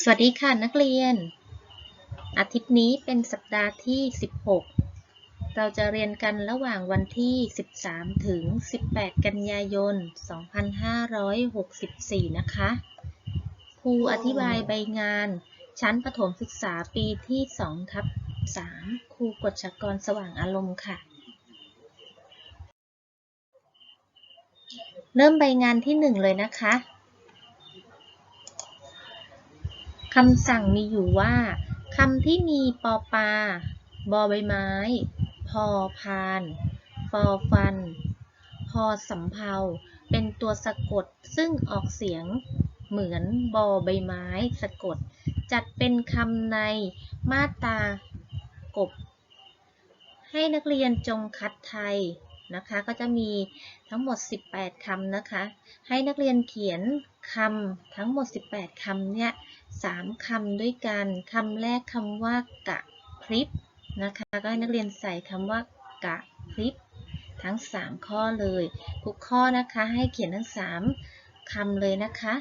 สวัสดีค่ะนักเรียน อาทิตย์นี้เป็นสัปดาห์ที่ 16 เราจะเรียนกันระหว่างวันที่ 13 ถึง 18 กันยายน 2564 นะคะ ครูอธิบายใบงาน ชั้นประถมศึกษาปีที่ 2 ทับ 3 ครูกฎชกรสว่างอารมณ์ค่ะ เริ่มใบงานที่ 1 เลยนะคะ คำสั่งมีอยู่ว่าคำที่มีปอปลาบอใบไม้ พอพาน ฟอฟัน พอสำเภาเป็นตัวสะกดซึ่งออกเสียงเหมือนบอใบไม้สะกด จัดเป็นคำในมาตรากบ ให้นักเรียนจงคัดไทยนะคะ ก็จะมีทั้งหมด 18 คำนะคะ ให้นักเรียนเขียน คำทั้งหมด 18 คำเนี่ย3คำด้วยกันคำแรกคำว่ากะพริบนะคะก็ให้นักเรียนใส่คำว่ากะพริบทั้ง 3 ข้อเลย ทุกข้อนะคะให้เขียนทั้ง 3คำเลยนะคะ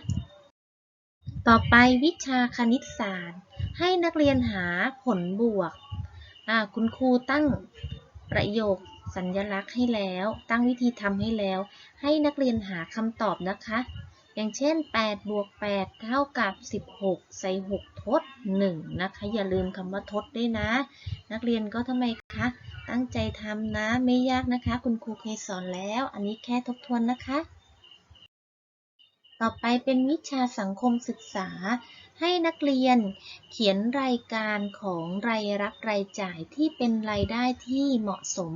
ต่อไปวิชาคณิตศาสตร์ ให้นักเรียนหาผลบวก คุณครูตั้งประโยคสัญลักษณ์ให้แล้ว ตั้งวิธีทำให้แล้ว ให้นักเรียนหาคำตอบนะคะ อย่างเช่น 8 บวก 8 เท่ากับ 16 ใส่ 6 ทด 1 นะคะ อย่าลืมคำว่าทดด้วยนะ นักเรียนก็ทำไมคะ ตั้งใจทำนะ ไม่ยากนะคะ คุณครูเคยสอนแล้ว อันนี้แค่ทบทวนนะคะ ต่อไปเป็นวิชาสังคมศึกษา ให้นักเรียนเขียนรายการของรายรับรายจ่ายที่เป็นรายได้ที่เหมาะสม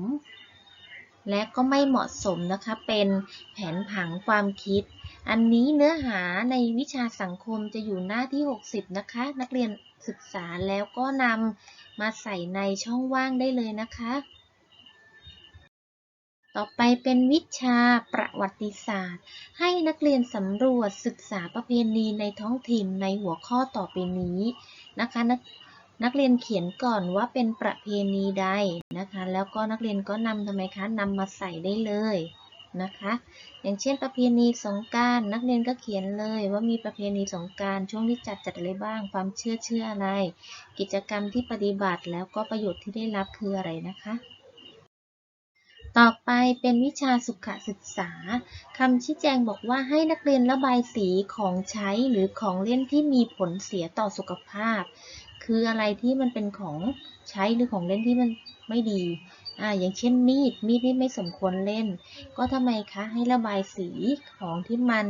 และก็ไม่เหมาะสมนะคะ เป็นแผนผังความคิด อันนี้เนื้อหาในวิชาสังคมจะอยู่หน้าที่ 60 นะคะ นักเรียนศึกษาแล้วก็นำมาใส่ในช่องว่างได้เลยนะคะ ต่อไปเป็นวิชาประวัติศาสตร์ ให้นักเรียนสำรวจศึกษาประเพณีในท้องถิ่นในหัวข้อต่อไปนี้นะคะนักนักเรียนเขียนก่อนว่าเป็นประเพณีใดนะคะ แล้วก็นักเรียนก็นำทำไมคะนำมาใส่ได้เลย นะคะ อย่างเช่นประเพณีสงการนักเรียนก็เขียนเลยว่ามีประเพณีสงการช่วงที่จัดจัดอะไรบ้าง ความเชื่อเชื่ออะไร กิจกรรมที่ปฏิบัติแล้วก็ประโยชน์ที่ได้รับคืออะไรนะคะ ต่อไปเป็นวิชาสุขศึกษาคำชี้แจงบอกว่าให้นักเรียนระบายสีของใช้หรือของเล่นที่มีผลเสียต่อสุขภาพ คืออะไรที่มันเป็นของใช้หรือของเล่นที่มันไม่ดี อ่าอย่างเช่นมีด มีดนี่ไม่สมควรเล่น ก็ทำไมคะ ให้ระบายสีของที่มัน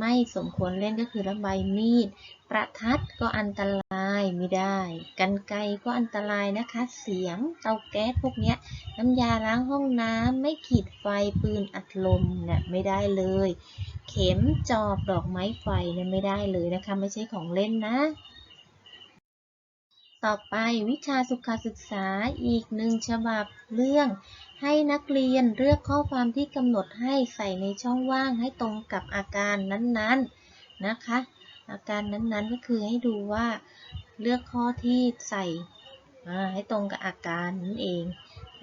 ไม่สมควรเล่นก็คือระบายมีด ประทัดก็อันตรายไม่ได้ กันไกก็อันตรายนะคะ เสียง เตาแก๊สพวกนี้น้ำยาล้างห้องน้ำ ไม่ขีดไฟ ปืนอัดลมเนี่ยไม่ได้เลย เข็มจอบดอกไม้ไฟเนี่ยไม่ได้เลยนะคะ ไม่ใช่ของเล่นนะ ต่อไปวิชาสุขศึกษาอีกหนึ่งฉบับเรื่อง ให้นักเรียนเลือกข้อความที่กำหนดให้ใส่ในช่องว่างให้ตรงกับอาการนั้นๆนะคะ อาการนั้นๆก็คือให้ดูว่าเลือกข้อที่ใส่ให้ตรงกับอาการนั่นเอง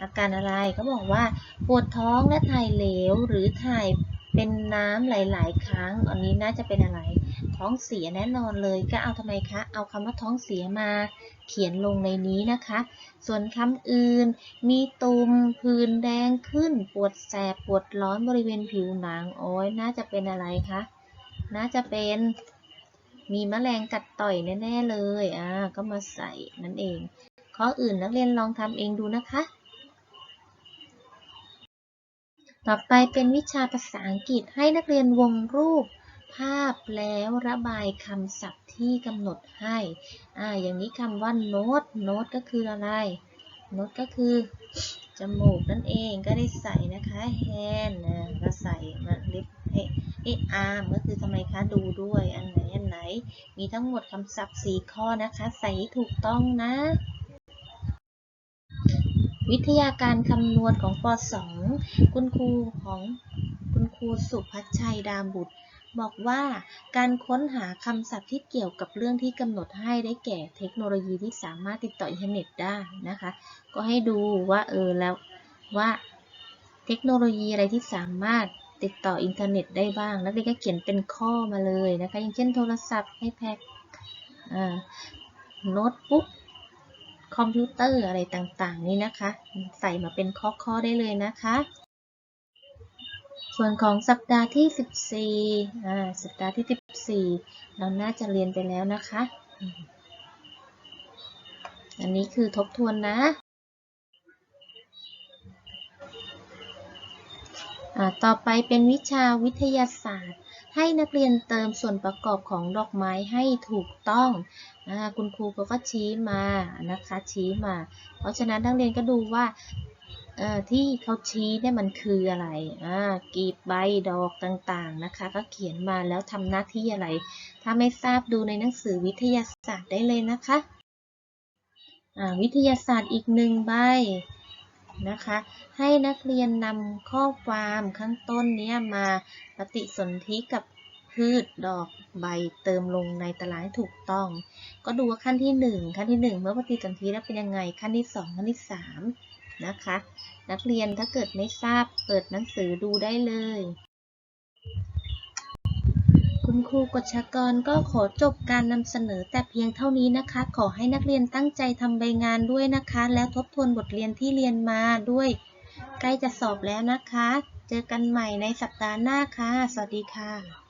อาการอะไรก็บอกว่า ปวดท้องและถ่ายเหลวหรือถ่ายเป็นน้ำหลาย ๆ ครั้ง อันนี้น่าจะเป็นอะไร ท้องเสียแน่นอนเลยก็เอาทำไมคะ เอาคำว่าท้องเสียมาเขียนลงในนี้นะคะ ส่วนคำอื่น มีตุ่มผื่นแดงขึ้น ปวดแสบ ปวดร้อนบริเวณผิวหนัง โอ้ยน่าจะเป็นอะไรคะ น่าจะเป็น มีแมลงกัดต่อยแน่ๆเลย อ่า ก็มาใส่นั่นเอง ข้ออื่นนักเรียนลองทำเองดูนะคะ ต่อไปเป็นวิชาภาษาอังกฤษให้นักเรียนวงรูป ภาพแล้วระบายคำศัพท์ที่กำหนดให้ อ่า อย่างนี้คำว่าโน้ต โน้ตก็คืออะไร โน้ตก็คือจมูกนั่นเองก็ได้ใส่นะคะ hand นะก็ใส่มาลิปเออาร์มก็คือทำไมคะดูด้วยอันไหนอันไหน มีทั้งหมดคำศัพท์ 4 ข้อนะคะ ใส่ถูกต้องนะ วิทยาการคำนวณของป .2 คุณครูของคุณครูสุพัชชัยดามบุตร บอกว่าการค้นหาคำศัพท์ที่เกี่ยวกับเรื่องที่กำหนดให้ได้แก่เทคโนโลยีที่สามารถติดต่ออินเทอร์เน็ตได้นะคะ ก็ให้ดูว่าเออแล้วว่าเทคโนโลยีอะไรที่สามารถติดต่ออินเทอร์เน็ตได้บ้าง นักเรียนก็เขียนเป็นข้อมาเลยนะคะ อย่างเช่นโทรศัพท์ iPad อ่าโน้ตบุ๊กคอมพิวเตอร์อะไรต่างๆ นี่นะคะ ใส่มาเป็นข้อๆได้เลยนะคะ ส่วนของสัปดาห์ที่ 14อ่าสัปดาห์ที่ 14 เราน่าจะเรียนไปแล้วนะคะ อันนี้คือทบทวนนะต่อไปเป็นวิชาวิทยาศาสตร์ ให้นักเรียนเติมส่วนประกอบของดอกไม้ให้ถูกต้องอคุณครูเขาก็ชี้มานะคะชี้มา เพราะฉะนั้นนักเรียนก็ดูว่า ที่เขาชี้เนี่ยมันคืออะไรอ่ากลีบใบดอกต่างๆนะคะ ก็เขียนมาแล้วทำหน้าที่อะไร ถ้าไม่ทราบดูในหนังสือวิทยาศาสตร์ได้เลยนะคะอ่าวิทยาศาสตร์อีกหนึ่งใบนะคะ ให้นักเรียนนำข้อความข้างต้นเนี้ยมาปฏิสนธิกับพืชดอกใบเติมลงในตารางถูกต้อง ก็ดูว่าขั้นที่ 1 ขั้นที่ 1 เมื่อปฏิสนธิแล้วเป็นยังไงขั้นที่ 2 ขั้นที่ 3 นะคะ นักเรียนถ้าเกิดไม่ทราบเปิดหนังสือดูได้เลย คุณครูกฎชกรก็ขอจบการนำเสนอแต่เพียงเท่านี้นะคะ ขอให้นักเรียนตั้งใจทำใบงานด้วยนะคะ แล้วทบทวนบทเรียนที่เรียนมาด้วย ใกล้จะสอบแล้วนะคะ เจอกันใหม่ในสัปดาห์หน้าค่ะ สวัสดีค่ะ